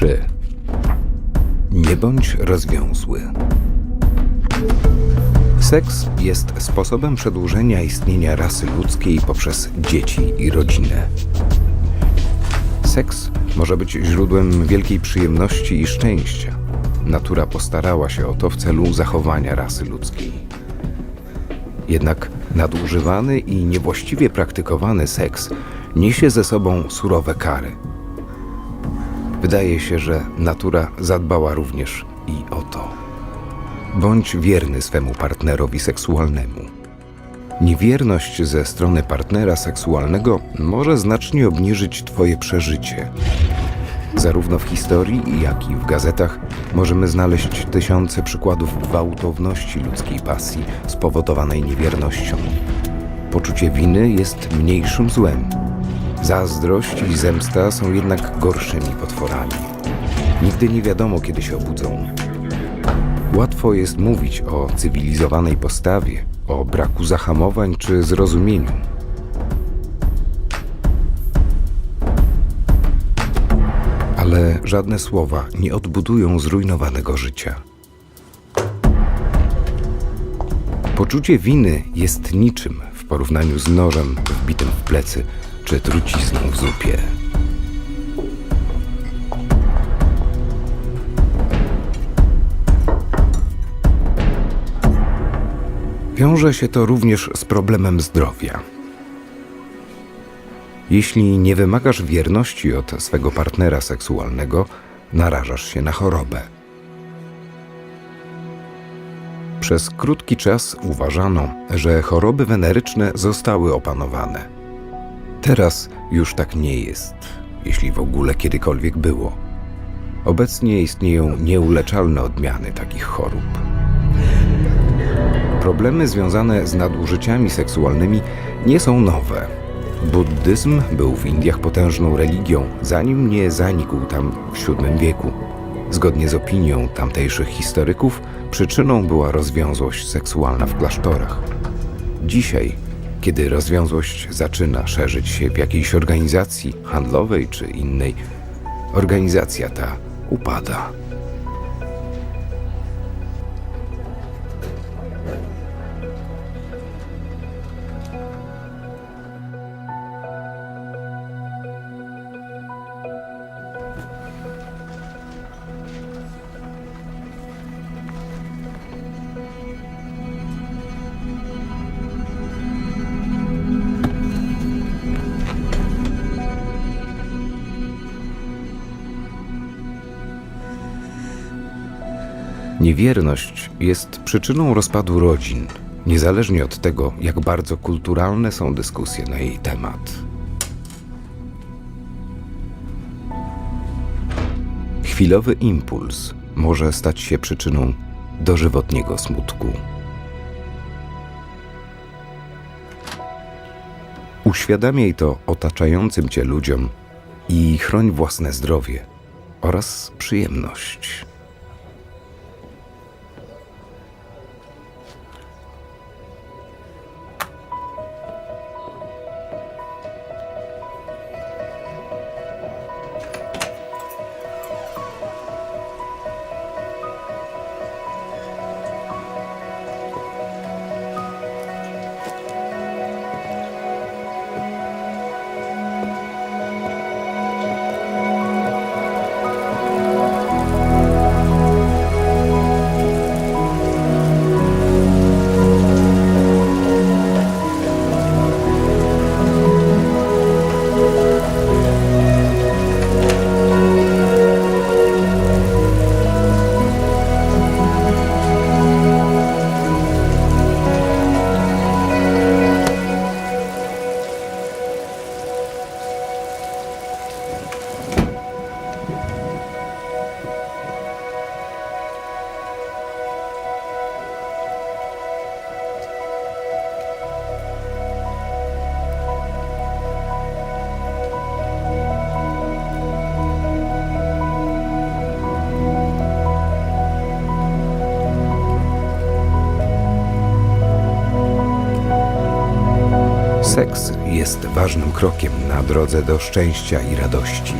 3. Nie bądź rozwiązły. Seks jest sposobem przedłużenia istnienia rasy ludzkiej poprzez dzieci i rodzinę. Seks może być źródłem wielkiej przyjemności i szczęścia. Natura postarała się o to w celu zachowania rasy ludzkiej. Jednak nadużywany i niewłaściwie praktykowany seks niesie ze sobą surowe kary. Wydaje się, że natura zadbała również i o to. Bądź wierny swemu partnerowi seksualnemu. Niewierność ze strony partnera seksualnego może znacznie obniżyć Twoje przeżycie. Zarówno w historii, jak i w gazetach możemy znaleźć tysiące przykładów gwałtowności ludzkiej pasji spowodowanej niewiernością. Poczucie winy jest mniejszym złem. Zazdrość i zemsta są jednak gorszymi potworami. Nigdy nie wiadomo, kiedy się obudzą. Łatwo jest mówić o cywilizowanej postawie, o braku zahamowań czy zrozumieniu. Ale żadne słowa nie odbudują zrujnowanego życia. Poczucie winy jest niczym w porównaniu z nożem wbitym w plecy czy trucizną w zupie. Wiąże się to również z problemem zdrowia. Jeśli nie wymagasz wierności od swego partnera seksualnego, narażasz się na chorobę. Przez krótki czas uważano, że choroby weneryczne zostały opanowane. Teraz już tak nie jest, jeśli w ogóle kiedykolwiek było. Obecnie istnieją nieuleczalne odmiany takich chorób. Problemy związane z nadużyciami seksualnymi nie są nowe. Buddyzm był w Indiach potężną religią, zanim nie zanikł tam w VII wieku. Zgodnie z opinią tamtejszych historyków, przyczyną była rozwiązłość seksualna w klasztorach. Dzisiaj, kiedy rozwiązłość zaczyna szerzyć się w jakiejś organizacji handlowej czy innej, organizacja ta upada. Niewierność jest przyczyną rozpadu rodzin, niezależnie od tego, jak bardzo kulturalne są dyskusje na jej temat. Chwilowy impuls może stać się przyczyną dożywotniego smutku. Uświadamiaj to otaczającym cię ludziom i chroń własne zdrowie oraz przyjemność. Seks jest ważnym krokiem na drodze do szczęścia i radości.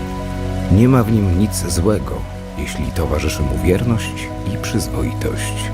Nie ma w nim nic złego, jeśli towarzyszy mu wierność i przyzwoitość.